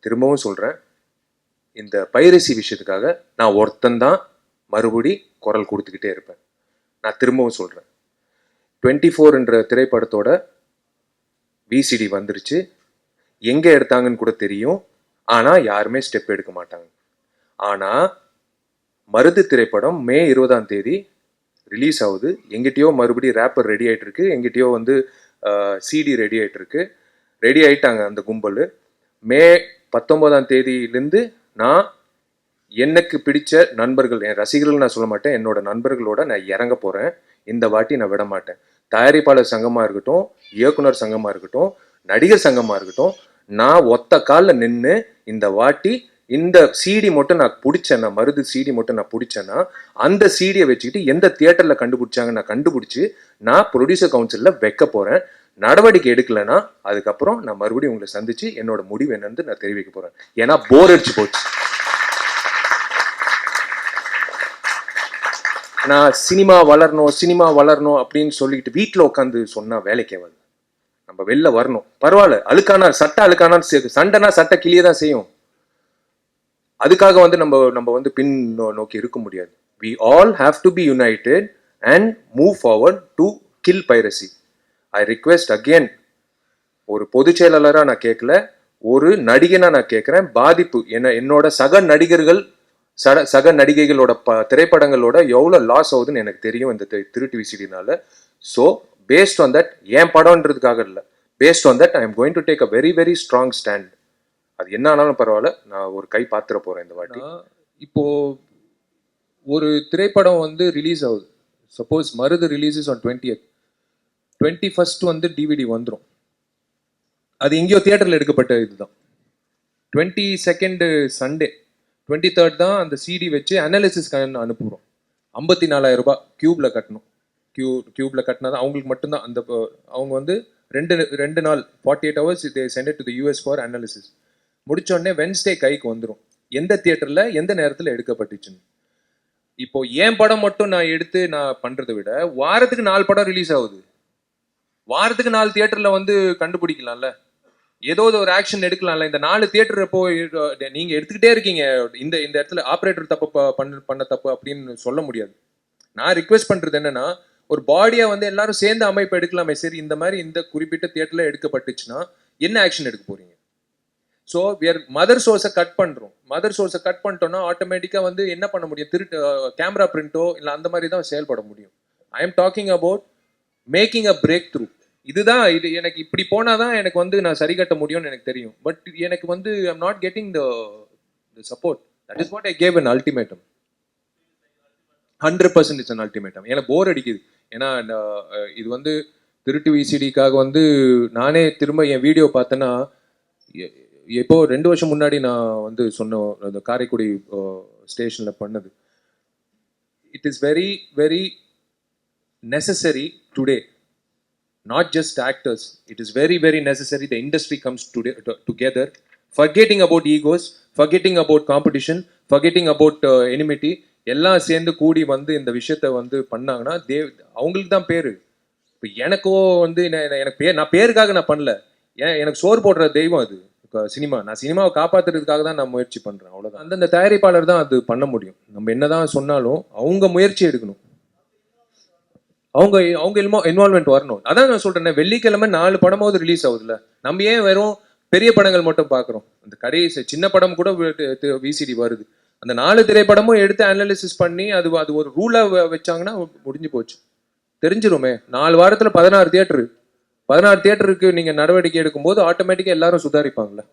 திரும்பவும் சொல்கிறேன் இந்த பைரசி விஷயத்துக்காக நான் ஒருத்தன்தான் மறுபடி குரல் கொடுத்துக்கிட்டே இருப்பேன். நான் திரும்பவும் சொல்கிறேன் டுவெண்ட்டி ஃபோர்ன்ற திரைப்படத்தோட விசிடி வந்துருச்சு. எங்கே எடுத்தாங்கன்னு கூட தெரியும். ஆனால் யாருமே ஸ்டெப் எடுக்க மாட்டாங்க. ஆனால் மருது திரைப்படம் மே இருபதாம் தேதி ரிலீஸ் ஆகுது. எங்கிட்டயோ மறுபடியும் ரேப்பர் ரெடி ஆகிட்டு இருக்கு. எங்கிட்டயோ வந்து சிடி ரெடி ஆகிட்டுருக்கு ரெடி ஆயிட்டாங்க அந்த கும்பல். மே பத்தொன்பதாம் தேதியிலேருந்து நான் எனக்கு பிடிச்ச நண்பர்கள் என் ரசிகர்கள் நான் சொல்ல மாட்டேன் என்னோட நண்பர்களோட நான் இறங்க போகிறேன் இந்த வாட்டி நான் விட மாட்டேன். தயாரிப்பாளர் சங்கமாக இருக்கட்டும் இயக்குனர் சங்கமாக இருக்கட்டும் நடிகர் சங்கமாக இருக்கட்டும் நான் ஒத்த காலில் நின்று இந்த வாட்டி இந்த சிடி மட்டும் நான் பிடிச்சேன்னா மருது சிடி மட்டும் நான் பிடிச்சேன்னா அந்த சிடியை வச்சுக்கிட்டு எந்த தியேட்டரில் கண்டுபிடிச்சாங்க நான் கண்டுபிடிச்சி நான் ப்ரொடியூசர் கவுன்சிலில் வைக்க போகிறேன் நடவடிக்கை எடுக்கலைன்னா அதுக்கப்புறம் நான் மறுபடியும் உங்களை சந்திச்சு என்னோட முடிவு என்னன்னு நான் தெரிவிக்க போகிறேன் ஏன்னா போர் அடிச்சு போச்சு. நான் சினிமா வளரணும் சினிமா வளரணும் அப்படின்னு சொல்லிட்டு வீட்டில் உட்காந்து சொன்னால் வேலைக்கு வந்து நம்ம வெளில வரணும். பரவாயில்ல அழுக்கானா சட்டை அழுக்கானான்னு சண்டைனா சட்டை கிளியே தான் செய்யும். அதுக்காக வந்து நம்ம நம்ம வந்து பின் நோ- நோக்கி இருக்க முடியாது. We all have to be united and move forward to kill piracy I request again ஒரு பொதுச் செயலாளராக நான் கேட்கல ஒரு நடிகனாக நான் கேட்குறேன் பாதிப்பு என்ன என்னோட சக நடிகர்கள் சட சக நடிகைகளோட ப திரைப்படங்களோட எவ்வளோ லாஸ் ஆகுதுன்னு எனக்கு தெரியும் இந்த திருட்டு விசிடினால ஸோ பேஸ்ட் ஆன் தட் என் படம்ன்றதுக்காக இல்லை. Based on that I am going to take a very very strong stand அது என்ன ஆனாலும் பரவாயில்ல நான் ஒரு கை பாத்திர போறேன் இந்த வாட்டி. இப்போ ஒரு திரைப்படம் வந்து ரிலீஸ் ஆகுது. Suppose Marudhu releases on twenty twenty first வந்து டிவிடி வந்துடும் அது எங்கேயோ தியேட்டரில் எடுக்கப்பட்ட இதுதான். Twenty second Sunday twenty third தான் அந்த சிடி வச்சு அனாலிசிஸ்க்கு அனுப்புகிறோம் ஐம்பத்தி நாலாயிரம் ரூபாய் கியூப்ல கட்டணும். கியூ கியூப்ல கட்டினா தான் அவங்களுக்கு மட்டும்தான் அந்த அவங்க வந்து ரெண்டு ரெண்டு நாள் forty eight hours they sent to the US for analysis முடிச்சோடனே வென்ஸ்டே கைக்கு வந்துடும் எந்த தியேட்டரில் எந்த நேரத்தில் எடுக்கப்பட்டுச்சுன்னு. இப்போ என் படம் மட்டும் நான் எடுத்து நான் பண்ணுறத விட வாரத்துக்கு நாலு படம் ரிலீஸ் ஆகுது. வாரத்துக்கு நாலு தியேட்டரில் வந்து கண்டுபிடிக்கலாம்ல. ஏதோ ஒரு ஆக்ஷன் எடுக்கலாம்ல. இந்த நாலு தியேட்டர் இப்போ நீங்கள் நீங்க எடுத்துக்கிட்டே இருக்கீங்க. இந்த இந்த இடத்துல ஆப்ரேட்டர் தப்பு பண்ண பண்ண தப்பு அப்படின்னு சொல்ல முடியாது. நான் ரிக்வெஸ்ட் பண்றது என்னன்னா ஒரு பாடியை வந்து எல்லாரும் சேர்ந்து அமைப்பு எடுக்கலாமே. சரி இந்த மாதிரி இந்த குறிப்பிட்ட தியேட்டர்ல எடுக்கப்பட்டுச்சுன்னா என்ன ஆக்ஷன் எடுக்க போறீங்க? ஸோ வியர் மதர் சோர்ஸை கட் பண்ணுறோம் மதர் சோர்ஸை கட் பண்ணிட்டோம்னா ஆட்டோமேட்டிக்காக வந்து என்ன பண்ண முடியும்? திருட்டு கேமரா பிரிண்ட்டோ இல்லை அந்த மாதிரி தான் செயல்பட முடியும். I am talking about making a breakthrough இதுதான் இது எனக்கு இப்படி போனால் தான் எனக்கு வந்து நான் சரி கட்ட முடியும்னு எனக்கு தெரியும். பட் எனக்கு வந்து I'm not getting the support that is what I gave an ultimatum hundred percent it's an ultimatum எனக்கு போர் அடிக்குது. ஏன்னா இது வந்து திருட்டு விசிடிக்காக வந்து நானே திரும்ப என் வீடியோ பார்த்தேன்னா இப்போ ரெண்டு வருஷம் முன்னாடி நான் வந்து சொன்ன அந்த காரைக்குடி ஸ்டேஷனில் பண்ணது. It is very very necessary today not just actors it is very very necessary the industry comes today together forgetting about egos forgetting about competition forgetting about enmity எல்லாம் சேர்ந்து கூடி வந்து இந்த விஷயத்த வந்து பண்ணாங்கன்னா தே அவங்களுக்கு தான் பேர். இப்போ எனக்கோ வந்து எனக்கு பேர் நான் பேருக்காக நான் பண்ணல. ஏன் எனக்கு சோறு போடுற தெய்வம் அது. சினிமா நான் சினிமாவை காப்பாத்துறதுக்காக தான் நான் முயற்சி பண்றேன் அவ்வளவுதான். அந்தந்த தயாரிப்பாளர் தான் அது பண்ண முடியும். நம்ம என்னதான் சொன்னாலும் அவங்க முயற்சி எடுக்கணும். அவங்க அவங்க இன்வால்மெண்ட் வரணும். அதான் நான் சொல்றேன் வெள்ளிக்கிழமை நாலு படமாவது ரிலீஸ் ஆகுதுல்ல. நம்ம ஏன் வெறும் பெரிய படங்கள் மட்டும் பார்க்குறோம்? அந்த கடைசி சின்ன படம் கூட விசிடி வருது. அந்த நாலு திரைப்படமும் எடுத்து அனலிசிஸ் பண்ணி அது அது ஒரு ரூலா வச்சாங்கன்னா முடிஞ்சு போச்சு. தெரிஞ்சிருமே நாலு வாரத்தில் பதினாறு தியேட்டரு பதினாறு தியேட்டருக்கு நீங்க நடவடிக்கை எடுக்கும்போது ஆட்டோமேட்டிக்கா எல்லாரும் சுதாரிப்பாங்களே